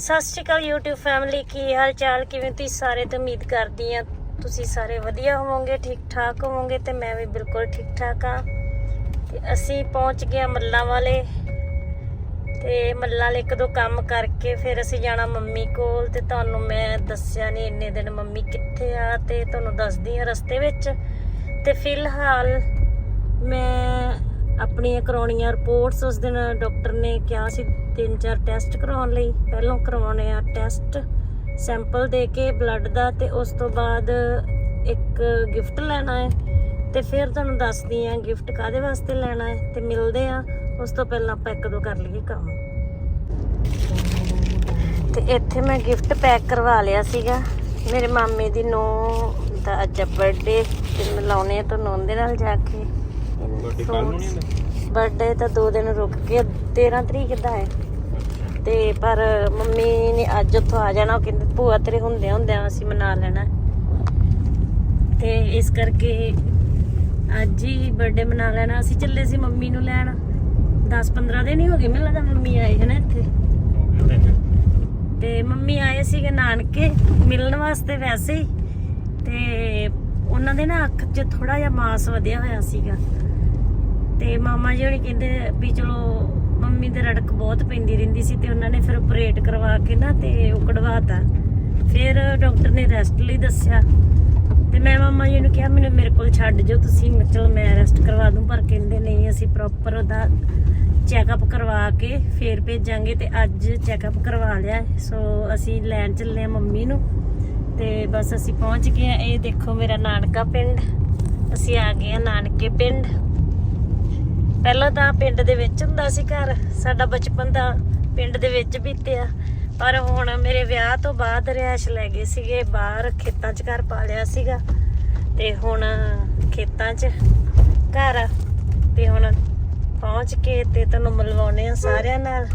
ਸਤਿ ਸ਼੍ਰੀ ਅਕਾਲ YouTube family ਕੀ ਹਾਲ ਚਾਲ ਕਿਵੇਂ ਤੁਸੀਂ ਸਾਰੇ? ਤੇ ਉਮੀਦ ਕਰਦੀ ਆ ਤੁਸੀਂ ਸਾਰੇ ਵਧੀਆ ਹੋਵੋਗੇ ਠੀਕ ਠਾਕ ਹੋਵੋਗੇ ਤੇ ਮੈਂ ਵੀ ਬਿਲਕੁਲ ਠੀਕ ਠਾਕ ਆ ਤੇ ਅਸੀਂ ਪਹੁੰਚ ਗਏ ਹਾਂ ਮੱਲਾਂ ਵਾਲੇ। ਤੇ ਮੱਲਾਂ ਵਾਲੇ ਇੱਕ ਦੋ ਕੰਮ ਕਰਕੇ ਫਿਰ ਅਸੀਂ ਜਾਣਾ ਮੰਮੀ ਕੋਲ ਤੇ ਤੁਹਾਨੂੰ ਮੈਂ ਦੱਸਿਆ ਨਹੀਂ ਇੰਨੇ ਦਿਨ ਮੰਮੀ ਕਿੱਥੇ ਆ ਤੇ ਤੁਹਾਨੂੰ ਦੱਸਦੀ ਆ ਰਸਤੇ ਵਿੱਚ। ਤੇ ਫਿਲਹਾਲ ਮੈਂ ਆਪਣੀਆਂ ਕਰਾਉਣੀਆਂ ਰਿਪੋਰਟਸ ਉਸ ਦਿਨ ਡਾਕਟਰ ਨੇ ਕਿਹਾ ਸੀ ਤਿੰਨ ਚਾਰ ਟੈਸਟ ਕਰਾਉਣ ਲਈ। ਪਹਿਲਾਂ ਕਰਵਾਉਣੇ ਆ ਟੈਸਟ ਸੈਂਪਲ ਦੇ ਕੇ ਬਲੱਡ ਦਾ ਤੇ ਉਸ ਤੋਂ ਬਾਅਦ ਇੱਕ ਗਿਫਟ ਲੈਣਾ ਹੈ। ਤੇ ਫਿਰ ਤੁਹਾਨੂੰ ਦੱਸਦੀ ਆ ਗਿਫਟ ਕਾਦੇ ਵਾਸਤੇ ਲੈਣਾ ਹੈ ਤੇ ਮਿਲਦੇ ਆ ਉਸ ਤੋਂ ਪਹਿਲਾਂ ਆਪਾਂ ਇੱਕ ਦੋ ਕਰ ਲਈਏ ਕੰਮ। ਤੇ ਇੱਥੇ ਮੈਂ ਗਿਫਟ ਪੈਕ ਕਰਵਾ ਲਿਆ ਸੀਗਾ। ਮੇਰੇ ਮਾਮੇ ਦੀ ਨੂੰਹ ਦਾ ਅੱਜ ਬਰਥਡੇ ਤੇ ਮਿਲਾਉਣੇ ਆ ਤੁਹਾਨੂੰ ਉਹਦੇ ਨਾਲ ਜਾ ਕੇ। ਬਰਥਡੇ ਕੱਲ ਨੂੰ ਨਹੀਂ ਹੁੰਦਾ? ਬਰਥਡੇ ਤਾਂ ਦੋ ਦਿਨ ਰੁਕ ਕੇ 13 ਤਰੀਕ ਦਾ ਹੈ। ਤੇ ਪਰ ਮੰਮੀ ਨੇ ਅੱਜ ਉੱਥੋਂ ਆ ਜਾਣਾ, ਉਹ ਕਹਿੰਦੇ ਭੂਆ ਤੇਰੇ ਹੁੰਦਿਆਂ ਹੁੰਦਿਆਂ ਅਸੀਂ ਮਨਾ ਲੈਣਾ। ਤੇ ਇਸ ਕਰਕੇ ਅੱਜ ਹੀ ਬਰਥਡੇ ਮਨਾ ਲੈਣਾ। ਅਸੀਂ ਚੱਲੇ ਸੀ ਮੰਮੀ ਨੂੰ ਲੈਣ। 10 15 ਦਿਨ ਹੀ ਹੋ ਗਏ ਮੈਨੂੰ ਲੱਗਦਾ ਮੰਮੀ ਆਏ ਹਨ ਇੱਥੇ। ਤੇ ਮੰਮੀ ਆਏ ਸੀਗੇ ਨਾਨਕੇ ਮਿਲਣ ਵਾਸਤੇ ਵੈਸੇ ਹੀ। ਤੇ ਉਹਨਾਂ ਦੇ ਨਾ ਅੱਖ 'ਚ ਥੋੜਾ ਜਿਹਾ ਮਾਸ ਵਧਿਆ ਹੋਇਆ ਸੀਗਾ। ਤੇ ਮਾਮਾ ਜੀ ਹੋਣੀ ਕਹਿੰਦੇ ਵੀ ਚਲੋ ਮੰਮੀ ਦੇ ਰੜਕ ਬਹੁਤ ਪੈਂਦੀ ਰਹਿੰਦੀ ਸੀ ਤੇ ਉਹਨਾਂ ਨੇ ਫਿਰ ਆਪਰੇਟ ਕਰਵਾ ਕੇ ਨਾ ਤੇ ਉਹ ਕਢਵਾਤਾ। ਫਿਰ ਡਾਕਟਰ ਨੇ ਰੈਸਟ ਲਈ ਦੱਸਿਆ। ਤੇ ਮੈਂ ਮਾਮਾ ਜੀ ਨੂੰ ਕਿਹਾ, ਮੈਨੂੰ ਮੇਰੇ ਕੋਲ ਛੱਡ ਜਾਓ ਤੁਸੀਂ, ਮੈਂ ਚਲੋ ਮੈਂ ਰੈਸਟ ਕਰਵਾ ਦੂੰ। ਪਰ ਕਹਿੰਦੇ, ਨਹੀਂ, ਅਸੀਂ ਪ੍ਰੋਪਰ ਉਹਦਾ ਚੈੱਕਅਪ ਕਰਵਾ ਕੇ ਫੇਰ ਭੇਜਾਂਗੇ ਤੇ ਅੱਜ ਚੈੱਕਅਪ ਕਰਵਾ ਲਿਆ। ਸੋ ਅਸੀਂ ਲੈਣ ਚੱਲੇ ਆ ਮੰਮੀ ਨੂੰ ਤੇ ਬਸ ਅਸੀਂ ਪਹੁੰਚ ਗਏ ਆ ਇਹ ਦੇਖੋ ਮੇਰਾ ਨਾਨਕਾ ਪਿੰਡ। ਅਸੀਂ ਆ ਗਏ ਆ ਨਾਨਕੇ ਪਿੰਡ। ਪਹਿਲਾਂ ਤਾਂ ਪਿੰਡ ਦੇ ਵਿੱਚ ਹੁੰਦਾ ਸੀ ਘਰ, ਸਾਡਾ ਬਚਪਨ ਦਾ ਪਿੰਡ ਦੇ ਵਿੱਚ ਬੀਤਿਆ। ਪਰ ਹੁਣ ਮੇਰੇ ਵਿਆਹ ਤੋਂ ਬਾਅਦ ਰਿਹਾਇਸ਼ ਲੈ ਗਏ ਸੀਗੇ, ਬਾਹਰ ਖੇਤਾਂ 'ਚ ਘਰ ਪਾ ਲਿਆ ਸੀਗਾ। ਤੇ ਹੁਣ ਖੇਤਾਂ 'ਚ ਘਰ ਆ। ਤੇ ਹੁਣ ਪਹੁੰਚ ਕੇ ਤੇ ਤੁਹਾਨੂੰ ਮਿਲਵਾਉਣੇ ਆ ਸਾਰਿਆਂ ਨਾਲ।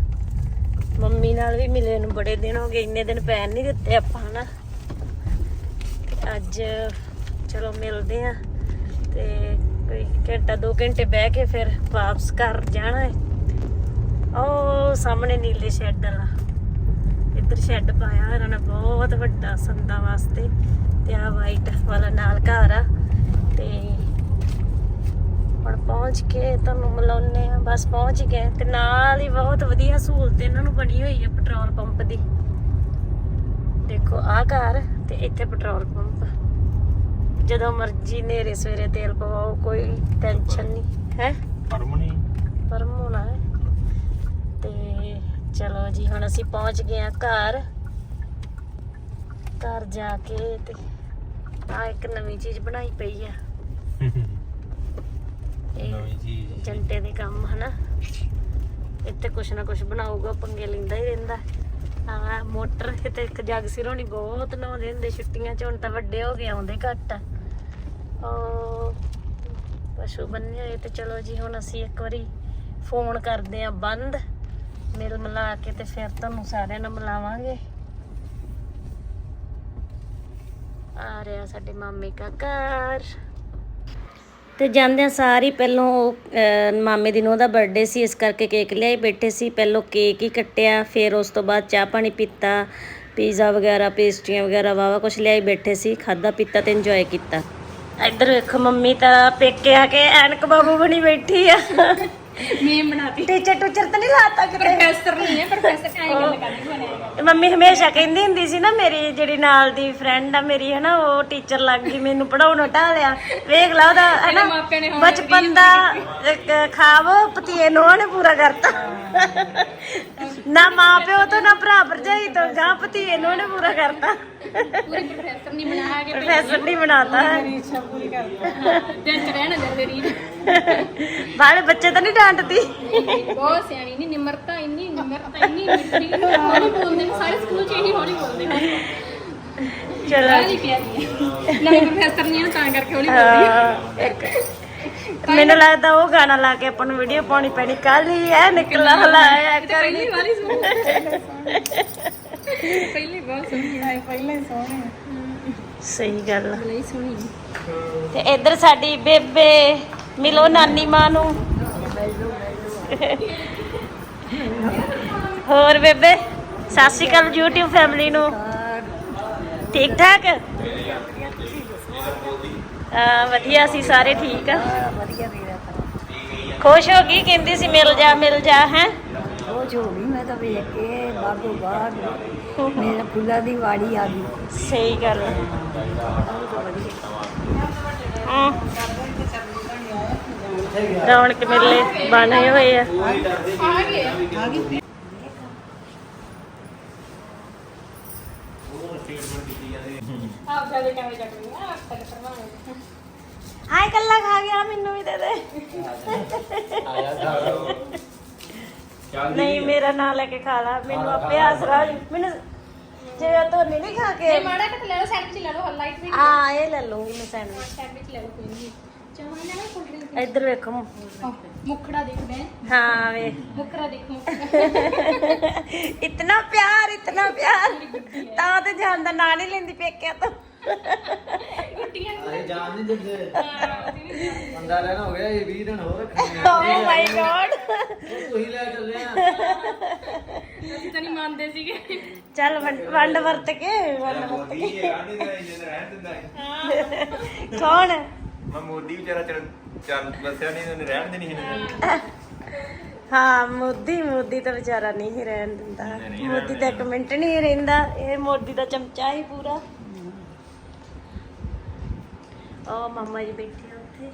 ਮੰਮੀ ਨਾਲ ਵੀ ਮਿਲੇ ਨੂੰ ਬੜੇ ਦਿਨ ਹੋ ਗਏ, ਇੰਨੇ ਦਿਨ ਪੈਣ ਨਹੀਂ ਦਿੱਤੇ ਆਪਾਂ, ਹਨਾ? ਤੇ ਅੱਜ ਚਲੋ ਮਿਲਦੇ ਆ ਤੇ ਕੋਈ ਘੰਟਾ, ਦੋ ਘੰਟੇ ਬਹਿ ਕੇ ਫਿਰ ਵਾਪਸ ਘਰ ਜਾਣਾ ਹੈ। ਉਹ ਸਾਹਮਣੇ ਨੀਲੇ ਸ਼ੈੱਡ ਵਾਲਾ। ਇੱਧਰ ਸ਼ੈੱਡ ਪਾਇਆ ਇਹਨਾਂ ਨੇ ਬਹੁਤ ਵੱਡਾ ਸੰਦਾਂ ਵਾਸਤੇ ਤੇ ਆ ਵਾਈਟ ਵਾਲਾ ਨਾਲ ਘਰ ਆ। ਤੇ ਹੁਣ ਪਹੁੰਚ ਕੇ ਤੁਹਾਨੂੰ ਮਿਲਾਉਨੇ ਆ ਬਸ ਪਹੁੰਚ ਗਏ। ਤੇ ਨਾਲ ਹੀ ਬਹੁਤ ਵਧੀਆ ਸਹੂਲਤ ਇਹਨਾਂ ਨੂੰ ਬਣੀ ਹੋਈ ਹੈ, ਪੈਟਰੋਲ ਪੰਪ ਦੀ। ਦੇਖੋ ਆ ਘਰ ਤੇ ਇੱਥੇ ਪੈਟਰੋਲ ਪੰਪ। ਜਦੋਂ ਮਰਜ਼ੀ ਨੇਰੇ ਸਵੇਰੇ ਤੇਲ ਪਵਾਓ ਕੋਈ ਟੈਨਸ਼ਨ ਨਹੀਂ। ਹੈ? ਪਰਮਣੀ। ਪਰਮ ਹੋਣਾ ਹੈ। ਤੇ ਚਲੋ ਜੀ ਹੁਣ ਅਸੀਂ ਪਹੁੰਚ ਗਏ ਆ ਘਰ। ਘਰ ਜਾ ਕੇ ਤੇ ਆ ਇੱਕ ਨਵੀਂ ਚੀਜ਼ ਬਣਾਈ ਪਈ ਆ। ਇਹ ਨਵੀਂ ਚੀਜ਼। ਜੰਟੇ ਦੇ ਕੰਮ ਹਨਾ? ਇੱਥੇ ਕੁਛ ਨਾ ਕੁਛ ਬਣਾਊਗਾ ਪੰਗੇ ਲੈਂਦਾ ਹੀ ਰਹਿੰਦਾ। ਆ ਮੋਟਰ ਤੇ ਇੱਕ ਜਗ ਸਿਰੋਂ ਨਹੀਂ ਬਹੁਤ ਨਹਾਉਂਦੇ ਹੁੰਦੇ ਛੁੱਟੀਆਂ ਚ ਹੁਣ ਤਾਂ ਵੱਡੇ ਹੋ ਗਏ ਆਉਂਦੇ ਘੱਟ। ਆ ਪਸ਼ੂ ਬੰਨੇ ਹੋਏ ਤੇ ਚਲੋ ਜੀ, ਹੁਣ ਅਸੀਂ ਇੱਕ ਵਾਰੀ ਫੋਨ ਕਰਦੇ ਆ ਬੰਦ। ਮਿਲ ਮਿਲਾ ਕੇ ਤੇ ਫਿਰ ਤੁਹਾਨੂੰ ਸਾਰਿਆਂ ਨੂੰ ਮਿਲਾਵਾਂਗੇ। ਆ ਰਿਹਾ ਸਾਡੇ ਮਾਮੇ ਦਾ ਘਰ ਤੇ ਜਾਂਦਿਆਂ ਸਾਰੀ ਪਹਿਲੋਂ ਮਾਮੇ ਦੀ ਨੂੰਹ ਦਾ ਬਰਥਡੇ ਸੀ, ਇਸ ਕਰਕੇ ਕੇਕ ਲਿਆਈ ਬੈਠੇ ਸੀ। ਪਹਿਲੋਂ ਕੇਕ ਹੀ ਕੱਟਿਆ, ਫਿਰ ਉਸ ਤੋਂ ਬਾਅਦ ਚਾਹ ਪਾਣੀ ਪੀਤਾ ਪੀਜ਼ਾ ਵਗੈਰਾ ਪੇਸਟਰੀਆਂ ਵਗੈਰਾ ਵਾਵਾ ਕੁਝ ਲਿਆਈ ਬੈਠੇ ਸੀ ਖਾਦਾ ਪੀਤਾ ਤੇ ਇੰਜੋਏ ਕੀਤਾ। ਇੱਧਰ ਵੇਖੋ ਮੰਮੀ ਤਾਂ ਪੇਕੇ ਆ ਕੇ ਐਨਕ ਬਾਬੂ ਬਣੀ ਬੈਠੀ ਆ। ਮੇਮ ਬਣਾਤੀ ਟੀਚਰ ਟੂਚਰ ਤਾਂ ਨਹੀਂ ਲਾਤਾ ਕਿਤੇ। ਪ੍ਰੋਫੈਸਰ ਨਹੀਂ ਹੈ ਪ੍ਰੋਫੈਸਰ ਐਂ ਗੱਲ ਕਰਨੀ ਬਣਿਆ ਮੰਮੀ ਹਮੇਸ਼ਾ ਕਹਿੰਦੀ ਹੁੰਦੀ ਸੀ ਨਾ ਮੇਰੀ ਜਿਹੜੀ ਨਾਲ ਦੀ ਫਰੈਂਡ ਆ ਮੇਰੀ ਹਨਾ ਉਹ ਟੀਚਰ ਲੱਗ ਗਈ ਮੈਨੂੰ ਪੜਾਉਣੋਂ ਢਾਲਿਆ ਵੇਖ ਲਾ ਉਹਦਾ ਹਨਾ ਮਾਪਿਆਂ ਨੇ homework ਬਚਪਨ ਦਾ ਇੱਕ ਖਾਬ ਪਤੀਏ ਨੂੰ ਉਹਨੇ ਪੂਰਾ ਕਰਤਾ। ਨਾ ਮਾਂ ਪਿਓ ਤੋਂ ਨਾ ਭਰਾ ਭਰਜਾਈ ਤੋਂ ਜਾਂ ਪਤੀਏ ਨੂੰ ਉਹਨੇ ਪੂਰਾ ਕਰਤਾ। ਪੂਰੀ ਪ੍ਰੋਫੈਸਰ ਨਹੀਂ ਬਣਾ ਕੇ ਪ੍ਰੋਫੈਸਰ ਨਹੀਂ ਬਣਾਤਾ। ਇੱਛਾ ਪੂਰੀ ਕਰਦਾ ਦਿਨ ਚ ਰਹਿਣਾ ਜਦ ਰੀਤ ਬਾਲੇ ਬੱਚੇ ਤਾਂ ਨਹੀਂ ਡਾਂਟਦੀ। ਬਹੁਤ ਸਿਆਣੀ ਨਹੀਂ ਨਿਮਰਤਾ ਇੰਨੀ ਨਿਮਰਤਾ ਇੰਨੀ ਮਿੱਠੀ। ਹੌਲੀ ਬੋਲਦੇ ਨੇ ਸਾਰੇ ਸਕੂਲ ਚ ਇਹੀ ਹੌਲੀ ਬੋਲਦੇ ਨੇ। ਚਲੋ। ਸਾਰੀ ਪਿਆਰੀ ਹੈ ਨਹੀਂ ਪ੍ਰੋਫੈਸਰ ਨਹੀਂ ਤਾਂ ਕਰਕੇ ਹੌਲੀ ਬੋਲਦੀ। ਹੈ ਹਾਂ, ਇੱਕ ਮੈਨੂੰ ਲੱਗਦਾ ਉਹ ਗਾਣਾ ਲਾ ਕੇ ਆਪਾਂ ਨੂੰ ਵੀਡੀਓ ਪਾਉਣੀ ਪੈਣੀ। ਕੱਲ ਹੀ ਐ ਨਿਕਲਾ ਹਲਾਇਆ ਤੇ ਪਹਿਲੀ ਵਾਲੀ ਸੁਣ ਪਹਿਲੀ ਬਹੁਤ ਸੋਹਣੀ ਹੈ। ਪਹਿਲੇ ਸੋਹਣੇ ਸਹੀ ਗੱਲ ਆ। ਲਈ ਸੋਹਣੀ ਤੇ ਇੱਧਰ ਸਾਡੀ ਬੇਬੇ ਮਿਲੋ ਨਾਨੀ ਮਾਂ ਨੂੰ। ਹੋਰ ਬੇਬੇ ਸਤਿ ਸ਼੍ਰੀ ਅਕਾਲ YouTube ਫੈਮਿਲੀ ਨੂੰ। ਠੀਕ ਠਾਕ? ਵਧੀਆ ਸੀ ਸਾਰੇ ਠੀਕ ਆ। ਵਧੀਆ ਵੀਰਾ ਖੁਸ਼ ਹੋ ਗਈ ਕਹਿੰਦੀ ਸੀ ਮਿਲ ਜਾ ਮਿਲ ਜਾ ਹੈ? ਉਹ ਜੋ ਵੀ ਮੈਂ ਤਾਂ ਵੇਖ ਕੇ ਬਾਗੋ ਬਾਗ ਮੇਰੇ ਫੁੱਲਾਂ ਦੀ ਵਾੜੀ ਆ ਗਈ। ਸਹੀ ਗੱਲ ਹੈ। ਰੌਣਕ ਮੇਲੇ ਬਣੇ ਹੋਏ ਆ। ਆ ਗਏ ਆਪ ਜਾ ਦੇ ਕੈਮਰੇ ਚੱਕ ਲਈ ਆ ਤੱਕ ਕਰਵਾਵਾਂਗੇ ਹਾਏ ਕੱਲਾ ਖਾ ਗਿਆ ਮੈਨੂੰ ਵੀ ਦੇ ਦੇ। ਨਹੀਂ ਮੇਰਾ ਨਾਂ ਲੈ ਕੇ ਖਾ ਲਾ। ਮੈਨੂੰ ਆਪੇ ਆਸਰਾ। ਮੈਨੂੰ ਜੇ ਧੋਨੀ ਨਹੀਂ ਖਾ ਕੇ। ਇਹ ਮਾੜਾ ਕੱਟ ਲੈ ਲਓ ਸੈਂਡਵਿਚ ਲੈ ਲਓ ਲਾਈਟ ਵੀ ਆ ਇਹ ਲੈ ਲੂੰਗੀ ਮੈਂ ਸੈਂਡਵਿਚ ਸੈਂਡਵਿਚ ਲੈ ਲਓ ਕੋਈ ਨਹੀਂ। ਚਾਹ ਲੈਣਾ ਕੋਲਡ ਡਰਿੰਕ ਇੱਧਰ ਵੇਖੋ ਮੁਖੜਾ ਦੇਖਦੇ ਹਾਂ ਵੇ। ਮੁਖੜਾ ਦੇਖੋ ਇਤਨਾ ਪਿਆਰ ਇਤਨਾ ਪਿਆਰ। ਤਾਂ ਤੇ ਜਾਨ ਦਾ ਨਾਂ ਨਹੀਂ ਲੈਂਦੀ ਪੇਕਿਆਂ ਤੋਂ। ਗੁੱਟੀਆਂ ਅਰੇ ਜਾਣ ਨਹੀਂ ਦਿੰਦੇ। ਬੰਦਾ ਲੈਣਾ ਹੋ ਗਿਆ ਇਹ 20 ਦਿਨ ਹੋਰ ਰੱਖਣੇ ਓ ਮਾਈ ਗॉड ਤੁਸੀਂ ਲੈ ਚੱਲੇ ਆ। ਅਸੀਂ ਤਾਂ ਨਹੀਂ ਮੰਨਦੇ ਸੀਗੇ। ਚੱਲ ਵੰਡ- ਵੰਡ ਵਰਤ ਕੇ ਵੰਡ ਵਰਤ ਕੇ। ਕੌਣ? ਮੈਂ ਮੋਦੀ ਵਿਚਾਰਾ ਚੱਲ ਚੱਲ ਦੱਸਿਆ ਨਹੀਂ ਉਹਨੇ ਰਹਿਣ ਦੇਣੀ ਸੀ ਹਾਂ। ਮੋਦੀ ਮੋਦੀ ਤਾਂ ਵਿਚਾਰਾ ਨਹੀਂ ਰਹਿਣ ਦਿੰਦਾ। ਨਹੀਂ ਮੋਦੀ ਤਾਂ ਇੱਕ ਮਿੰਟ ਨਹੀਂ ਰਹਿੰਦਾ ਇਹ ਮੋਦੀ ਦਾ ਚਮਚਾ ਹੀ ਪੂਰਾ। ਉਹ ਮਾਮਾ ਜੀ ਬੈਠੇ ਆ ਉੱਥੇ।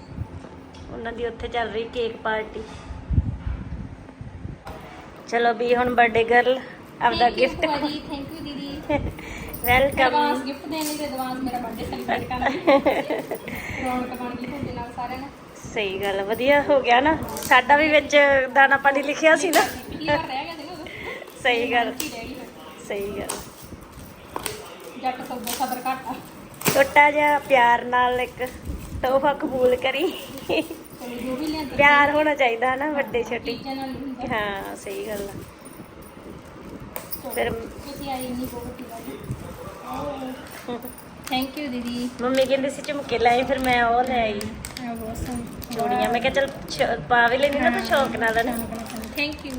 ਉਹਨਾਂ ਦੀ ਉੱਥੇ ਚੱਲ ਰਹੀ ਕੇਕ ਪਾਰਟੀ। ਚਲੋ ਵੀ ਹੁਣ ਬਰਥਡੇ ਗਰਲ ਆਪਦਾ ਗਿਫਟ ਥੈਂਕ ਯੂ ਦੀਦੀ। ਵੈਲਕਮ ਐਡਵਾਂਸ ਗਿਫਟ ਦੇਣ ਲਈ ਐਡਵਾਂਸ ਮੇਰਾ ਬਰਥਡੇ ਸੈਲੀਬ੍ਰੇਟ ਕਰਨ ਰੌਣਕ ਬਣ ਗਈ ਤੁਹਾਡੇ ਨਾਲ ਸਾਰਿਆਂ ਨਾਲ। ਸਹੀ ਗੱਲ ਵਧੀਆ ਹੋ ਗਿਆ ਨਾ। ਸਾਡਾ ਵੀ ਵਿੱਚ ਦਾਣਾ ਪਾਣੀ ਲਿਖਿਆ ਸੀ ਨਾ। ਸਹੀ ਗੱਲ। ਸਹੀ ਗੱਲ। ਜੱਟ ਤੋਂ ਬਹੁਤ ਸਬਰ ਘੱਟ। ਛੋਟਾ ਜਿਹਾ ਪਿਆਰ ਨਾਲ ਇੱਕ ਤੋਹਫਾ ਕਬੂਲ ਕਰੀ। ਪਿਆਰ ਹੋਣਾ ਚਾਹੀਦਾ ਨਾ ਵੱਡੇ ਛੋਟੀ। ਹਾਂ ਸਹੀ ਗੱਲ ਆ। ਫਿਰ- ਤੁਸੀਂ ਆਈ ਨਹੀਂ ਬਹੁਤ ਵੱਡੀ ਗੱਲ ਥੈਂਕ ਯੂ ਦੀਦੀ। ਮੰਮੀ ਕਹਿੰਦੀ ਸੀ ਝੁਮਕੇ ਲੈ ਆਈ ਫਿਰ ਮੈਂ ਉਹ ਲੈ ਆਈ। ਆ ਬਹੁਤ ਸੋਹਣੀ। ਚੂੜੀਆਂ ਮੈਂ ਕਿਹਾ ਚਲ ਪਾ ਵੀ ਲੈਣੀ ਨਾ ਤਾਂ ਸ਼ੌਕ ਨਾਲ ਨਾ ਥੈਂਕ ਯੂ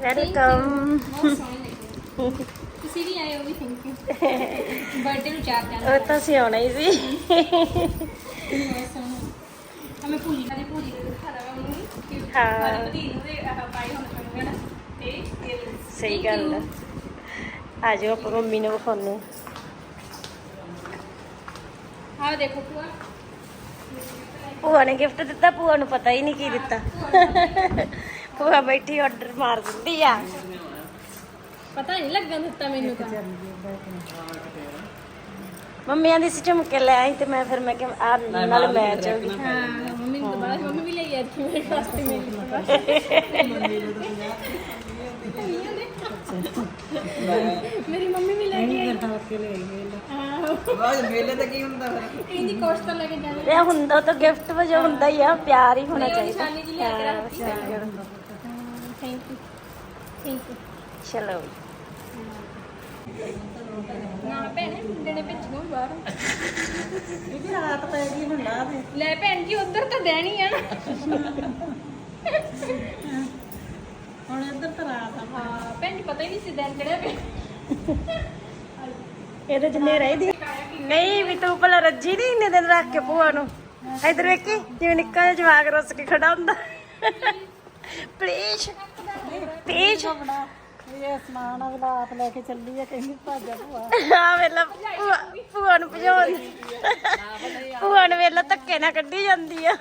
ਵੈਲਕਮ ਬਹੁਤ ਸੋਹਣੀ ਲੱਗੀ। ਤੁਸੀਂ ਵੀ ਆਏ ਹੋ ਵੀ ਥੈਂਕ ਯੂ ਬਰਥਡੇ ਨੂੰ ਚਾਰ ਜਾਣਾ ਉਹ ਤਾਂ ਸੀ ਆਉਣਾ ਹੀ ਸੀ। ਬਹੁਤ ਸੋਹਣਾ ਹਮੇ ਭੂਜੀ ਦੀ ਭੂਜੀ ਦੇ ਦਿਖਾ ਦਵਾਂ ਉਹਨੂੰ। ਕਿ ਹਾਂ। ਸਾਰੀ ਮਦੀਨ ਦੇ ਆਹ ਪਾਈ ਹੁਣ ਕਰੂੰਗਾ ਨਾ। ਤੇ ਇਹ ਸਹੀ Thank ਗੱਲ you. ਆ। ਆ ਜਾਓ ਆਪਾਂ ਮੰਮੀ ਨੂੰ ਵਿਖਾਉਂਦੇ ਆਹ ਦੇਖੋ ਭੂਆ। ਭੂਆ ਨੇ ਗਿਫਟ ਦਿੱਤਾ ਭੂਆ ਨੂੰ ਪਤਾ ਹੀ ਨਹੀਂ ਕੀ ਦਿੱਤਾ। ਭੂਆ ਬੈਠੀ ਆਰਡਰ ਮਾਰ ਦਿੰਦੀ ਆ। ਪਤਾ ਨਹੀਂ ਲੱਗਣ ਦਿੱਤਾ ਮੈਨੂੰ ਤਾਂ। ਮੰਮੀ ਆਂਦੀ ਸੀ ਝੁਮਕੇ ਲੈ ਆਈ ਤੇ ਮੈਂ ਫਿਰ ਮੈਂ ਕਿਹਾ ਆ ਨਾਲ ਮੈਚ ਹੋ ਗਈ ਹਾਂ ਮੰਮੀ ਨੂੰ ਦੁਬਾਰਾ ਮੰਮੀ ਵੀ ਲਈ ਇੱਥੇ ਮੇਰੇ ਵਾਸਤੇ ਮੇਰੀ ਮੇਰੀ ਮੰਮੀ ਵੀ ਲੈ ਕੇ ਆਈ। ਬਾਅਦ ਮੇਲੇ ਤੇ ਕੀ ਹੁੰਦਾ ਫਿਰ? ਇਹਦੀ ਕੋਸ਼ਟ ਤਾਂ ਲੈ ਕੇ ਜਾਣਾ ਇਹ ਹੁੰਦਾ ਤਾਂ ਗਿਫਟ ਵਜੋਂ ਹੁੰਦਾ ਹੀ ਆ ਪਿਆਰ ਹੀ ਹੋਣਾ ਚਾਹੀਦਾ। ਕੇ। ਥੈਂਕ ਯੂ ਥੈਂਕ ਯੂ ਚਲੋ। ਨਾ ਭੈਣੇ ਮੁੰਡੇ ਨੇ ਭੇਜਣਾ ਬਾਹਰ ਇਹ ਰਾਤ ਪੈ ਗਈ ਹੁਣ ਲਾ ਦੇ ਲੈ ਭੈਣ ਜੀ ਉਧਰ ਤਾਂ ਦੇਣੀ ਆ ਨਾ ਹੁਣ ਇੱਧਰ ਤਾਂ ਰਾਤ ਆ ਹਾਂ ਭੈਣ ਜੀ ਪਤਾ ਹੀ ਨਹੀਂ ਸੀ ਦਿਨ ਕਿਹੜਾ ਪਿਆ ਇਹਦੇ ਚ ਨੇਰਾ ਹੀ ਦੀ ਨਹੀਂ ਵੀ ਤੂੰ ਭਲਾ ਰੱਜੀ ਨਹੀਂ ਇੰਨੇ ਦਿਨ ਰੱਖ ਕੇ ਭੂਆ ਨੂੰ ਇਧਰ ਵੇਖੀ ਜਿਵੇਂ ਨਿੱਕਾ ਜਿਹਾ ਜਵਾਕ ਰੁੱਸ ਕੇ ਖੜਾ ਹੁੰਦਾ ਪਲੀਜ਼ ਪਲੀਜ਼ ਇਹ ਸਮਾਨ ਅਗਲਾ ਆਪ ਲੈ ਕੇ ਚੱਲੀ ਆ ਕਹਿੰਦੀ ਭਾਜਾ ਭੂਆ। ਆ ਵੇਲਾ ਭੂਆ ਭੂਆ ਨੂੰ ਭਜਾਉਂਦੀ ਭੂਆ ਨੂੰ ਵੇਲਾ ਧੱਕੇ ਨਾਲ ਕੱਢੀ ਜਾਂਦੀ ਆ।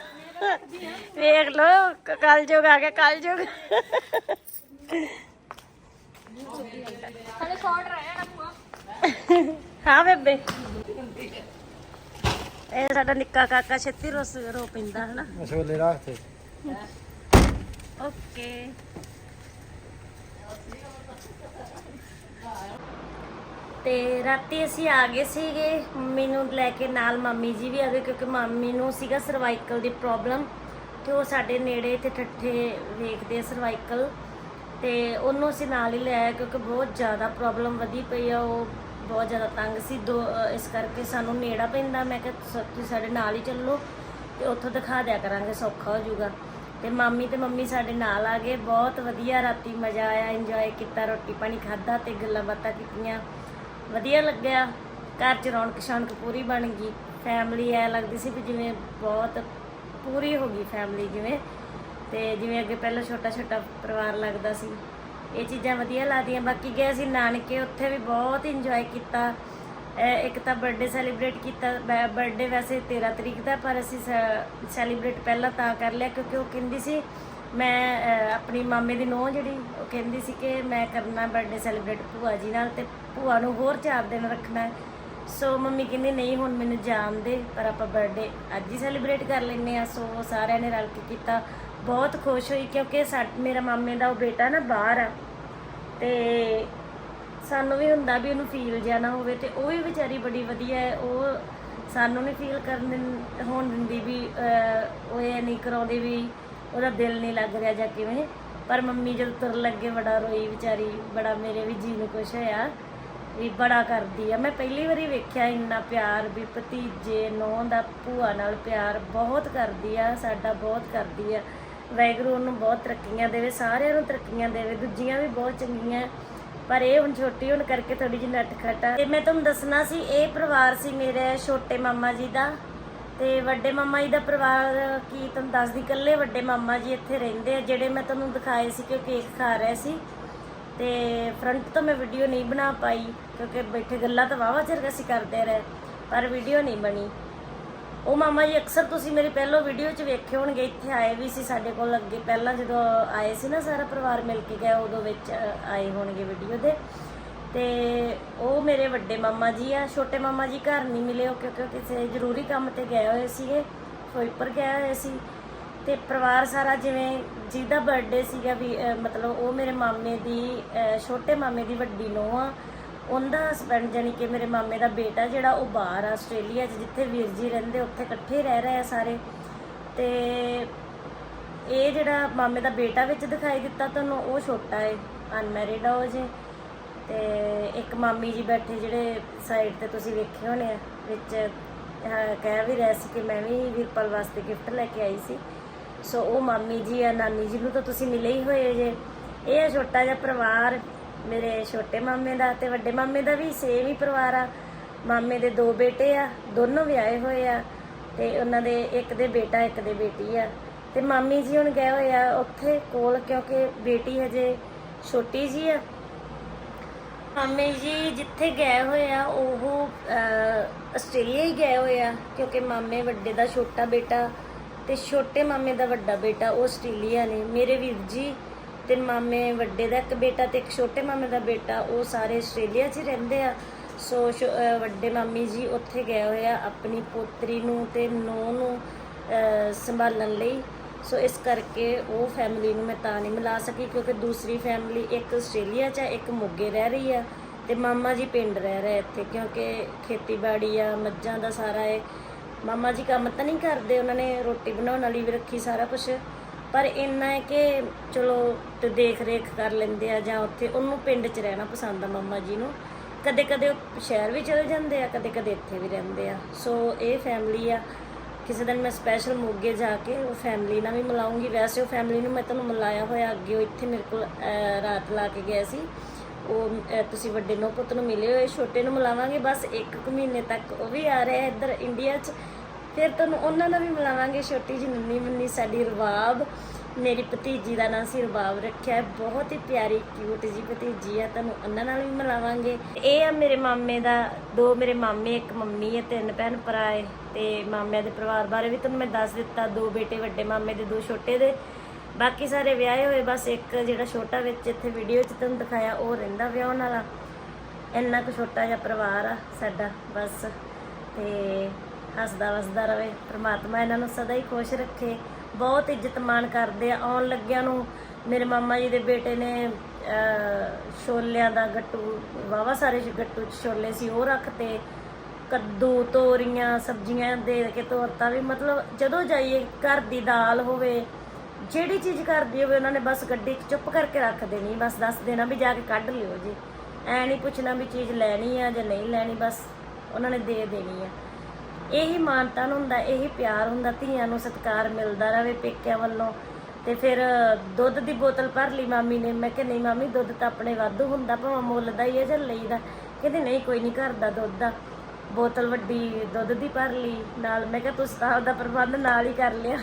ਵੇਖ ਲੋ ਕੱਲ ਜੋਗ ਆ ਗਿਆ ਕੱਲ ਜੋਗ ਸਾਡੇ ਸ਼ਾਰਟ ਰਹਿ ਜਾਣਾ ਭੂਆ। ਹਾਂ ਬੇਬੇ। ਇਹ ਸਾਡਾ ਨਿੱਕਾ ਕਾਕਾ ਛੇਤੀ ਰੋਸ ਰੋ ਪੈਂਦਾ ਹਨਾ। ਰੱਖਤੇ। ਓਕੇ। ਤੇ ਰਾਤੀ ਅਸੀਂ ਆ ਗਏ ਸੀਗੇ। ਮੰਮੀ ਨੂੰ ਲੈ ਕੇ ਨਾਲ ਮਾਮੀ ਜੀ ਵੀ ਆ ਗਏ ਕਿਉਂਕਿ ਮਾਮੀ ਨੂੰ ਸੀਗਾ ਸਰਵਾਈਕਲ ਦੀ ਪ੍ਰੋਬਲਮ ਤੇ ਉਹ ਸਾਡੇ ਨੇੜੇ ਤੇ ਠੱਠੇ ਵੇਖਦੇ ਸਰਵਾਈਕਲ ਤੇ ਉਹਨੂੰ ਅਸੀਂ ਨਾਲ ਹੀ ਲੈ ਆਏ ਕਿਉਂਕਿ ਬਹੁਤ ਜ਼ਿਆਦਾ ਪ੍ਰੋਬਲਮ ਵਧੀ ਪਈ ਆ। ਉਹ ਬਹੁਤ ਜ਼ਿਆਦਾ ਤੰਗ ਸੀ। ਦੋ ਇਸ ਕਰਕੇ ਸਾਨੂੰ ਨੇੜਾ ਪੈਂਦਾ। ਮੈਂ ਕਿਹਾ ਸ- ਤੁਸੀਂ ਸਾਡੇ ਨਾਲ ਹੀ ਚੱਲੋ ਤੇ ਉੱਥੋਂ ਦਿਖਾ ਦਿਆ ਕਰਾਂਗੇ, ਸੌਖਾ ਹੋ ਜਾਊਗਾ। ਤੇ ਮਾਮੀ ਤੇ ਮੰਮੀ ਸਾਡੇ ਨਾਲ ਆ ਗਏ। ਬਹੁਤ ਵਧੀਆ ਰਾਤੀ ਮਜ਼ਾ ਆਇਆ ਇੰਜੋਏ ਕੀਤਾ, ਰੋਟੀ ਪਾਣੀ ਖਾਦਾ ਤੇ ਗੱਲਾਂ ਬਾਤਾਂ ਕੀਤੀਆਂ। ਵਧੀਆ ਲੱਗਿਆ। ਘਰ 'ਚ ਰੌਣਕ ਸ਼ੌਣਕ ਪੂਰੀ ਬਣ ਗਈ। ਫੈਮਿਲੀ ਐ ਲੱਗਦੀ ਸੀ ਵੀ ਜਿਵੇਂ ਬਹੁਤ ਪੂਰੀ ਹੋ ਗਈ ਫੈਮਿਲੀ ਜਿਵੇਂ। ਤੇ ਜਿਵੇਂ ਅੱਗੇ ਪਹਿਲਾਂ ਛੋਟਾ ਛੋਟਾ ਪਰਿਵਾਰ ਲੱਗਦਾ ਸੀ। ਇਹ ਚੀਜ਼ਾਂ ਵਧੀਆ ਲੱਗਦੀਆਂ। ਬਾਕੀ ਗਏ ਸੀ ਨਾਨਕੇ, ਉੱਥੇ ਵੀ ਬਹੁਤ ਇੰਜੋਏ ਕੀਤਾ। ਇੱਕ ਤਾਂ ਬਰਥਡੇ ਸੈਲੀਬ੍ਰੇਟ ਕੀਤਾ। ਬਰਥਡੇ ਵੈਸੇ 13 ਤਰੀਕ ਦਾ, ਪਰ ਅਸੀਂ ਸੈਲੀਬ੍ਰੇਟ ਪਹਿਲਾਂ ਤਾਂ ਕਰ ਲਿਆ ਕਿਉਂਕਿ ਉਹ ਕਹਿੰਦੀ ਸੀ ਮੈਂ ਆਪਣੀ ਮਾਮੇ ਦੀ ਨੂੰਹ ਜਿਹੜੀ, ਉਹ ਕਹਿੰਦੀ ਸੀ ਕਿ ਮੈਂ ਕਰਨਾ ਬਰਥਡੇ ਸੈਲੀਬ੍ਰੇਟ ਭੂਆ ਜੀ ਨਾਲ ਤੇ ਭੂਆ ਨੂੰ ਹੋਰ ਚਾਰ ਦਿਨ ਰੱਖਣਾ ਸੋ ਮੰਮੀ ਕਹਿੰਦੀ, ਨਹੀਂ, ਹੁਣ ਮੈਨੂੰ ਜਾਣ ਦੇ, ਪਰ ਆਪਾਂ ਬਰਥਡੇ ਅੱਜ ਹੀ ਸੈਲੀਬ੍ਰੇਟ ਕਰ ਲੈਂਦੇ ਆ ਸੋ ਸਾਰਿਆਂ ਨੇ ਰਲ ਕੇ ਕੀਤਾ। ਬਹੁਤ ਖੁਸ਼ ਹੋਈ ਕਿਉਂਕਿ ਸਾ- ਮੇਰਾ ਮਾਮੇ ਦਾ ਉਹ ਬੇਟਾ ਨਾ ਬਾਹਰ ਆ। ਤੇ ਸਾਨੂੰ ਵੀ ਹੁੰਦਾ ਵੀ ਉਹਨੂੰ ਫੀਲ ਜਿਆ ਨਾ ਹੋਵੇ ਤੇ ਉਹ ਵੀ ਵਿਚਾਰੀ ਬੜੀ ਵਧੀਆ ਹੈ। ਉਹ ਸਾਨੂੰ ਨਹੀਂ ਫੀਲ ਕਰਨ ਦਿੰ- ਹੋਣ ਦਿੰਦੀ ਵੀ ਉਹ ਇਹ ਨਹੀਂ ਕਰਾਉਂਦੀ ਵੀ ਉਹਦਾ ਦਿਲ ਨਹੀਂ ਲੱਗ ਰਿਹਾ ਜਾਂ ਕਿਵੇਂ। ਪਰ ਮੰਮੀ ਜਦੋਂ ਤੁਰ ਲੱਗੇ ਬੜਾ ਰੋਈ, ਵਿਚਾਰੀ ਬੜਾ ਮੇਰੇ ਵੀ ਜੀ ਨੂੰ ਕੁਛ ਹੋਇਆ ਵੀ ਬੜਾ ਕਰਦੀ ਆ। ਮੈਂ ਪਹਿਲੀ ਵਾਰੀ ਵੇਖਿਆ ਇੰਨਾ ਪਿਆਰ ਵੀ ਭਤੀਜੇ ਨੌਂ ਦਾ, ਭੂਆ ਨਾਲ ਪਿਆਰ ਬਹੁਤ ਕਰਦੀ ਆ, ਸਾਡਾ ਬਹੁਤ ਕਰਦੀ ਆ। ਵੈਗਰੂ ਨੂੰ ਬਹੁਤ ਤਰੱਕੀਆਂ ਦੇਵੇ, ਸਾਰਿਆਂ ਨੂੰ ਤਰੱਕੀਆਂ ਦੇਵੇ, ਦੂਜੀਆਂ ਵੀ ਬਹੁਤ ਚੰਗੀਆਂ। ਪਰ ਇਹ ਹੁਣ ਛੋਟੀ ਹੋਣ ਕਰਕੇ ਥੋੜੀ ਜਿਹੀ ਨਟਖਟ ਆ। ਤੇ ਮੈਂ ਤੁਹਾਨੂੰ ਦੱਸਣਾ ਸੀ, ਇਹ ਪਰਿਵਾਰ ਸੀ ਮੇਰੇ ਛੋਟੇ ਮਾਮਾ ਜੀ ਦਾ। ਤੇ ਵੱਡੇ ਮਾਮਾ ਜੀ ਦਾ ਪਰਿਵਾਰ, ਕੀ ਤੁਹਾਨੂੰ ਦੱਸਦੀ, ਇਕੱਲੇ ਵੱਡੇ ਮਾਮਾ ਜੀ ਇੱਥੇ ਰਹਿੰਦੇ ਆ, ਜਿਹੜੇ ਮੈਂ ਤੁਹਾਨੂੰ ਦਿਖਾਏ ਸੀ ਕਿ ਉਹ ਕੇਕ ਖਾ ਰਹੇ ਸੀ। ਤੇ ਫਰੰਟ ਤੋਂ ਮੈਂ ਵੀਡੀਓ ਨਹੀਂ ਬਣਾ ਪਾਈ, ਕਿਉਂਕਿ ਬੈਠੇ ਗੱਲਾਂ ਤਾਂ ਵਾਵਾ ਚਿਰ ਅਸੀਂ ਕਰਦੇ ਰਹੇ, ਪਰ ਵੀਡੀਓ ਨਹੀਂ ਬਣੀ। ਉਹ ਮਾਮਾ ਜੀ ਅਕਸਰ ਤੁਸੀਂ ਮੇਰੀ ਪਹਿਲੋ ਵੀਡੀਓ 'ਚ ਵੇਖੇ ਹੋਣਗੇ, ਇੱਥੇ ਆਏ ਵੀ ਸੀ ਸਾਡੇ ਕੋਲ ਅੱਗੇ, ਪਹਿਲਾਂ ਜਦੋਂ ਆਏ ਸੀ ਨਾ ਸਾਰਾ ਪਰਿਵਾਰ ਮਿਲ ਕੇ ਗਿਆ ਉਦੋਂ ਵਿੱਚ ਆਏ ਹੋਣਗੇ ਵੀਡੀਓ ਦੇ। ਤੇ ਉਹ ਮੇਰੇ ਵੱਡੇ ਮਾਮਾ ਜੀ ਆ, ਛੋਟੇ ਮਾਮਾ ਜੀ ਘਰ ਨਹੀਂ ਮਿਲੇ ਉਹ ਕਿਉਂਕਿ ਕਿਸੇ ਜ਼ਰੂਰੀ ਕੰਮ ਤੇ ਗਏ ਹੋਏ ਸੀਗੇ ਫਿਰੋਜ਼ਪੁਰ ਗਏ ਹੋਏ ਸੀ। ਤੇ ਪਰਿਵਾਰ ਸਾਰਾ ਜਿਵੇਂ ਜਿਹਦਾ ਬਰਥਡੇ ਸੀਗਾ ਵੀ ਮਤਲਬ ਉਹ ਮੇਰੇ ਮਾਮੇ ਦੀ ਛੋਟੇ ਮਾਮੇ ਦੀ ਵੱਡੀ ਨੂੰਹ ਆ। ਉਹਦਾ ਹਸਬੰਡ ਜਾਨੀ ਕਿ ਮੇਰੇ ਮਾਮੇ ਦਾ ਬੇਟਾ ਜਿਹੜਾ ਉਹ ਬਾਹਰ ਆਸਟ੍ਰੇਲੀਆ 'ਚ, ਜਿੱਥੇ ਵੀਰ ਜੀ ਰਹਿੰਦੇ ਉੱਥੇ ਇਕੱਠੇ ਰਹਿ ਰਹੇ ਆ ਸਾਰੇ। ਤੇ ਇਹ ਜਿਹੜਾ ਮਾਮੇ ਦਾ ਬੇਟਾ ਵਿੱਚ ਦਿਖਾਈ ਦਿੱਤਾ ਤੁਹਾਨੂੰ, ਉਹ ਛੋਟਾ ਹੈ ਅਨਮੈਰਿਡ ਆ ਉਹ ਜੇ। ਤੇ ਇੱਕ ਮਾਮੀ ਜੀ ਬੈਠੇ ਜਿਹੜੇ ਸਾਈਡ ਤੇ ਤੁਸੀਂ ਵੇਖੇ ਹੋਣੇ ਆ, ਵਿੱਚ ਕਹਿ ਵੀ ਰਿਹਾ ਸੀ ਕਿ ਮੈਂ ਵੀ ਵੀਰਪਾਲ ਵਾਸਤੇ ਗਿਫਟ ਲੈ ਕੇ ਆਈ ਸੀ। ਸੋ ਉਹ ਮਾਮੀ ਜੀ ਆ ਨਾਨੀ ਜੀ ਨੂੰ ਤਾਂ ਤੁਸੀਂ ਮਿਲੇ ਹੀ ਹੋਏ ਜੇ। ਇਹ ਆ ਛੋਟਾ ਜਿਹਾ ਪਰਿਵਾਰ, ਮੇਰੇ ਛੋਟੇ ਮਾਮੇ ਦਾ ਤੇ ਵੱਡੇ ਮਾਮੇ ਦਾ ਵੀ ਸੇਮ ਹੀ ਪਰਿਵਾਰ ਆ। ਮਾਮੇ ਦੇ ਦੋ ਬੇਟੇ ਆ, ਦੋਨੋਂ ਵਿਆਹੇ ਹੋਏ ਆ ਤੇ ਉਹਨਾਂ ਦੇ ਇੱਕ ਦੇ ਬੇਟਾ, ਇੱਕ ਦੇ ਬੇਟੀ ਆ। ਤੇ ਮਾਮੀ ਜੀ ਹੁਣ ਗਏ ਹੋਏ ਆ ਉੱਥੇ ਕੋਲ ਕਿਉਂਕਿ ਬੇਟੀ ਹਜੇ ਛੋਟੀ ਜੀ ਆ। ਮਾਮੇ ਜੀ ਜਿੱਥੇ ਗਏ ਹੋਏ ਆ, ਉਹ ਆਸਟ੍ਰੇਲੀਆ ਹੀ ਗਏ ਹੋਏ ਆ, ਕਿਉਂਕਿ ਮਾਮੇ ਵੱਡੇ ਦਾ ਛੋਟਾ ਬੇਟਾ ਤੇ ਛੋਟੇ ਮਾਮੇ ਦਾ ਵੱਡਾ ਬੇਟਾ ਉਹ ਆਸਟ੍ਰੇਲੀਆ ਨੇ। ਮੇਰੇ ਵੀਰ ਜੀ ਤੇ ਮਾਮੇ ਵੱਡੇ ਦਾ ਇੱਕ ਬੇਟਾ ਤੇ ਇੱਕ ਛੋਟੇ ਮਾਮੇ ਦਾ ਬੇਟਾ, ਉਹ ਸਾਰੇ ਆਸਟ੍ਰੇਲੀਆ 'ਚ ਹੀ ਰਹਿੰਦੇ ਆ। ਸੋ, ਛੋ- ਵੱਡੇ ਮਾਮੀ ਜੀ ਉੱਥੇ ਗਏ ਹੋਏ ਆ ਆਪਣੀ ਪੋਤਰੀ ਨੂੰ ਤੇ ਨੂੰਹ ਨੂੰ ਸੰਭਾਲਣ ਲਈ। ਸੋ ਇਸ ਕਰਕੇ ਉਹ ਫੈਮਿਲੀ ਨੂੰ ਮੈਂ ਤਾਂ ਨਹੀਂ ਮਿਲਾ ਸਕੀ ਕਿਉਂਕਿ ਦੂਸਰੀ ਫੈਮਿਲੀ ਇੱਕ ਆਸਟ੍ਰੇਲੀਆ 'ਚ ਆ ਇੱਕ ਮੋਗੇ ਰਹਿ ਰਹੀ ਆ ਤੇ ਮਾਮਾ ਜੀ ਪਿੰਡ ਰਹਿ ਰਹੇ ਇੱਥੇ ਕਿਉਂਕਿ ਖੇਤੀਬਾੜੀ ਆ, ਮੱਝਾਂ ਦਾ ਸਾਰਾ ਹੈ ਮਾਮਾ ਜੀ ਕੰਮ ਤਾਂ ਨਹੀਂ ਕਰਦੇ, ਉਹਨਾਂ ਨੇ ਰੋਟੀ ਬਣਾਉਣ ਵਾਲੀ ਵੀ ਰੱਖੀ ਸਾਰਾ ਕੁਝ ਪਰ ਇੰਨਾ ਹੈ ਕਿ ਚਲੋ ਤੇ ਦੇਖ ਰੇਖ ਕਰ ਲੈਂਦੇ ਆ ਜਾਂ ਉੱਥੇ ਉਹਨੂੰ ਪਿੰਡ 'ਚ ਰਹਿਣਾ ਪਸੰਦ ਆ ਮਾਮਾ ਜੀ ਨੂੰ। ਕਦੇ ਕਦੇ ਉਹ ਸ਼ਹਿਰ ਵੀ ਚਲੇ ਜਾਂਦੇ ਆ ਕਦੇ ਕਦੇ ਇੱਥੇ ਵੀ ਰਹਿੰਦੇ ਆ। ਸੋ ਇਹ ਫੈਮਿਲੀ ਆ। ਕਿਸੇ ਦਿਨ ਮੈਂ ਸਪੈਸ਼ਲ ਮੋਗੇ ਜਾ ਕੇ ਉਹ ਫੈਮਿਲੀ ਨਾਲ ਵੀ ਮਿਲਾਉਂਗੀ। ਵੈਸੇ ਉਹ ਫੈਮਿਲੀ ਨੂੰ ਮੈਂ ਤੁਹਾਨੂੰ ਮਿਲਾਇਆ ਹੋਇਆ ਅੱਗੇ, ਉਹ ਇੱਥੇ ਮੇਰੇ ਕੋਲ ਰਾਤ ਲਾ ਕੇ ਗਏ ਸੀ। ਉਹ ਤੁਸੀਂ ਵੱਡੇ ਨੂੰ ਪੁੱਤ ਨੂੰ ਮਿਲੇ ਹੋਏ, ਛੋਟੇ ਨੂੰ ਮਿਲਾਵਾਂਗੇ। ਬਸ ਇੱਕ ਕੁ ਮਹੀਨੇ ਤੱਕ ਉਹ ਵੀ ਆ ਰਿਹਾ ਇੱਧਰ ਇੰਡੀਆ 'ਚ। ਫਿਰ ਤੁਹਾਨੂੰ ਉਹਨਾਂ ਨਾਲ ਵੀ ਮਿਲਾਵਾਂਗੇ। ਛੋਟੀ ਜਿਹੀ ਨੰਨੀ ਮੁੰਨੀ ਸਾਡੀ ਰਵਾਬ। ਮੇਰੀ ਭਤੀਜੀ ਦਾ ਨਾਂ ਸੀ ਰਬਾਬ ਰੱਖਿਆ। ਹੈ ਬਹੁਤ ਹੀ ਪਿਆਰੀ ਕਿਊਟ ਜੀ ਭਤੀਜੀ ਆ। ਤੁਹਾਨੂੰ ਉਹਨਾਂ ਨਾਲ ਵੀ ਮਿਲਾਵਾਂਗੇ। ਇਹ ਆ ਮੇਰੇ ਮਾਮੇ ਦਾ, ਦੋ ਮੇਰੇ ਮਾਮੇ, ਇੱਕ ਮੰਮੀ ਹੈ ਤਿੰਨ ਭੈਣ ਭਰਾ ਹੈ ਤੇ ਮਾਮਿਆਂ ਦੇ ਪਰਿਵਾਰ ਬਾਰੇ ਵੀ ਤੁਹਾਨੂੰ ਮੈਂ ਦੱਸ ਦਿੱਤਾ। ਦੋ ਬੇਟੇ ਵੱਡੇ ਮਾਮੇ ਦੇ, ਦੋ ਛੋਟੇ ਦੇ। ਬਾਕੀ ਸਾਰੇ ਵਿਆਹੇ ਹੋਏ, ਬਸ ਇੱਕ ਜਿਹੜਾ ਛੋਟਾ ਵਿੱਚ ਇੱਥੇ ਵੀਡੀਓ 'ਚ ਤੁਹਾਨੂੰ ਦਿਖਾਇਆ, ਉਹ ਰਹਿੰਦਾ ਵਿਆਹਣ ਵਾਲਾ। ਇੰਨਾ ਕੁ ਛੋਟਾ ਜਿਹਾ ਪਰਿਵਾਰ ਆ ਸਾਡਾ, ਬਸ। ਤੇ ਹੱਸਦਾ ਵਸਦਾ ਰਵੇ, ਪ੍ਰਮਾਤਮਾ ਇਹਨਾਂ ਨੂੰ ਸਦਾ ਹੀ ਖੁਸ਼ ਰੱਖੇ। ਬਹੁਤ ਇੱਜ਼ਤ ਮਾਣ ਕਰਦੇ ਆ। ਆਉਣ ਲੱਗਿਆਂ ਨੂੰ ਮੇਰੇ ਮਾਮਾ ਜੀ ਦੇ ਬੇਟੇ ਨੇ ਛੋਲਿਆਂ ਦਾ ਗੱਟੂ ਵਾਵਾ ਸਾਰੇ ਗੱਟੂ 'ਚ ਛੋਲੇ ਸੀ, ਉਹ ਰੱਖਤੇ ਕੱਦੂ, ਤੋਰੀਆਂ, ਸਬਜ਼ੀਆਂ ਦੇ ਕੇ ਤੋਰਤਾ ਵੀ। ਮਤਲਬ ਜਦੋਂ ਜਾਈਏ ਘਰ ਦੀ ਦਾਲ ਹੋਵੇ, ਜਿਹੜੀ ਚੀਜ਼ ਕਰਦੀ ਹੋਵੇ, ਉਹਨਾਂ ਨੇ ਬਸ ਗੱਡੀ 'ਚ ਚੁੱਪ ਕਰਕੇ ਰੱਖ ਦੇਣੀ, ਬਸ ਦੱਸ ਦੇਣਾ ਵੀ ਜਾ ਕੇ ਕੱਢ ਲਿਓ ਜੀ। ਐ ਨਹੀਂ ਪੁੱਛਣਾ ਵੀ ਚੀਜ਼ ਲੈਣੀ ਆ ਜਾਂ ਨਹੀਂ ਲੈਣੀ, ਬਸ ਉਹਨਾਂ ਨੇ ਦੇ ਦੇਣੀ ਆ। ਇਹੀ ਮਾਨਤਾ ਹੁੰਦਾ, ਇਹੀ ਪਿਆਰ ਹੁੰਦਾ, ਧੀਆਂ ਨੂੰ ਸਤਿਕਾਰ ਮਿਲਦਾ ਰਹੇ ਪੇਕਿਆਂ ਵੱਲੋਂ। ਤੇ ਫਿਰ ਦੁੱਧ ਦੀ ਬੋਤਲ ਭਰ ਲਈ ਮਾਮੀ ਨੇ। ਮੈਂ ਕਿਹਾ, ਨਹੀਂ ਮਾਮੀ, ਦੁੱਧ ਤਾਂ ਆਪਣੇ ਵਾਧੂ ਹੁੰਦਾ, ਭਾਵੇਂ ਮੁੱਲ ਦਾ ਹੀ ਹੈ ਜਾਂ ਲਈਦਾ ਕਹਿੰਦੇ, ਨਹੀਂ, ਕੋਈ ਨਹੀਂ, ਘਰ ਦਾ ਦੁੱਧ ਦਾ ਬੋਤਲ ਵੱਡੀ ਦੁੱਧ ਦੀ ਭਰ ਲਈ, ਨਾਲ ਮੈਂ ਕਿਹਾ ਤੁਸੀਂ ਤਾਂ ਆਪਦਾ ਪ੍ਰਬੰਧ ਨਾਲ ਹੀ ਕਰ ਲਿਆ।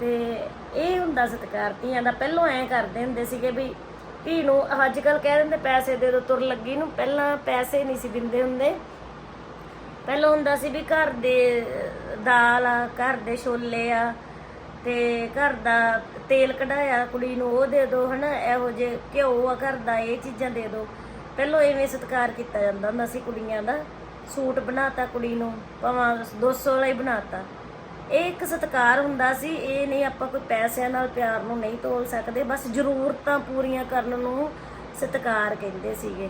ਤੇ ਇਹ ਹੁੰਦਾ ਸਤਿਕਾਰ, ਧੀਆਂ ਦਾ। ਪਹਿਲੋਂ ਐਂ ਕਰਦੇ ਹੁੰਦੇ ਸੀਗੇ ਵੀ ਧੀ ਨੂੰ ਅੱਜ ਕੱਲ ਕਹਿ ਦਿੰਦੇ, ਪੈਸੇ ਦੇ ਦੋ, ਤੁਰ ਲੱਗੀ ਨੂੰ। ਪਹਿਲਾਂ ਪੈਸੇ ਨਹੀਂ ਸੀ ਦਿੰਦੇ ਹੁੰਦੇ। ਪਹਿਲਾਂ ਹੁੰਦਾ ਸੀ ਵੀ ਘਰ ਦੇ ਦਾਲ ਆ, ਘਰ ਦੇ ਛੋਲੇ ਆ, ਤੇ ਘਰ ਦਾ ਤੇਲ ਕਢਾਇਆ ਕੁੜੀ ਨੂੰ, ਉਹ ਦੇ ਦਿਓ ਹਨਾ, ਇਹੋ ਜੇ ਘਿਓ ਆ ਘਰ ਦਾ, ਇਹ ਚੀਜ਼ਾਂ ਦੇ ਦਿਓ ਪਹਿਲਾਂ ਐਵੇਂ ਸਤਿਕਾਰ ਕੀਤਾ ਜਾਂਦਾ ਹੁੰਦਾ ਸੀ ਕੁੜੀਆਂ ਦਾ। ਸੂਟ ਬਣਾਤਾ ਕੁੜੀ ਨੂੰ, ਭਾਵੇਂ 200 ਵਾਲਾ ਹੀ ਬਣਾਤਾ। ਇਹ ਇੱਕ ਸਤਿਕਾਰ ਹੁੰਦਾ ਸੀ, ਇਹ ਨਹੀਂ ਆਪਾਂ ਕੋਈ ਪੈਸਿਆਂ ਨਾਲ ਪਿਆਰ ਨੂੰ ਨਹੀਂ ਤੋਲ ਸਕਦੇ, ਬਸ ਜ਼ਰੂਰਤਾਂ ਪੂਰੀਆਂ ਕਰਨ ਨੂੰ ਸਤਿਕਾਰ ਕਹਿੰਦੇ ਸੀਗੇ।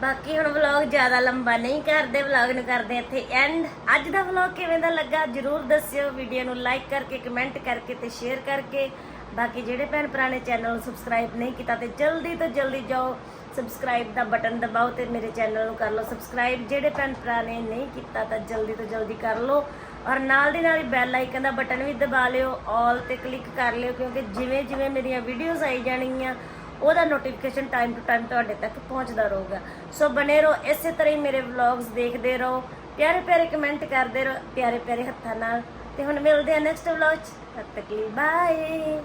ਬਾਕੀ ਹੁਣ ਵਲੌਗ ਜ਼ਿਆਦਾ ਲੰਬਾ ਨਹੀਂ ਕਰਦੇ ਵਲੌਗ ਨੂੰ ਕਰਦੇ ਇੱਥੇ ਐਂਡ ਅੱਜ ਦਾ ਵਲੌਗ ਕਿਵੇਂ ਦਾ ਲੱਗਾ ਜਰੂਰ ਦੱਸਿਓ ਵੀਡੀਓ ਨੂੰ ਲਾਈਕ ਕਰਕੇ ਕਮੈਂਟ ਕਰਕੇ ਤੇ ਸ਼ੇਅਰ ਕਰਕੇ। ਬਾਕੀ ਜਿਹੜੇ ਭੈਣ ਭਰਾ ਨੇ ਚੈਨਲ ਨੂੰ ਸਬਸਕ੍ਰਾਈਬ ਨਹੀਂ ਕੀਤਾ ਤੇ ਜਲਦੀ ਤੋਂ ਜਲਦੀ ਜਾਓ ਸਬਸਕ੍ਰਾਈਬ ਦਾ ਬਟਨ ਦਬਾਓ ਤੇ ਮੇਰੇ ਚੈਨਲ ਨੂੰ ਕਰ ਲਓ ਸਬਸਕ੍ਰਾਈਬ ਜਿਹੜੇ ਭੈਣ ਭਰਾ ਨੇ ਨਹੀਂ ਕੀਤਾ ਤਾਂ ਜਲਦੀ ਤੋਂ ਜਲਦੀ ਕਰ ਲਓ। ਔਰ ਨਾਲ ਦੀ ਨਾਲ ਹੀ ਬੈਲ ਆਈਕਨ ਦਾ ਬਟਨ ਵੀ ਦਬਾ ਲਿਓ ਆਲ ਤੇ ਕਲਿੱਕ ਕਰ ਲਿਓ, ਕਿਉਂਕਿ ਜਿਵੇਂ ਜਿਵੇਂ ਮੇਰੀਆਂ ਵੀਡੀਓਜ਼ ਆਈ ਜਾਣਗੀਆਂ ਉਹਦਾ ਨੋਟੀਫਿਕੇਸ਼ਨ ਟਾਈਮ ਟੂ ਟਾਈਮ ਤੁਹਾਡੇ ਤੱਕ ਪਹੁੰਚਦਾ ਰਹੂਗਾ। ਸੋ ਬਨੇ ਰਹੋ, ਇਸੇ ਤਰ੍ਹਾਂ ਹੀ ਮੇਰੇ ਵਲੌਗਸ ਦੇਖਦੇ ਰਹੋ। ਪਿਆਰੇ ਪਿਆਰੇ ਕਮੈਂਟ ਕਰਦੇ ਰਹੋ, ਪਿਆਰੇ ਪਿਆਰੇ ਹੱਥਾਂ ਨਾਲ। ਤੇ ਹੁਣ ਮਿਲਦੇ ਆ ਨੈਕਸਟ ਵਲੌਗ 'ਚ। ਤਦ ਤੱਕ ਲਈ ਬਾਏ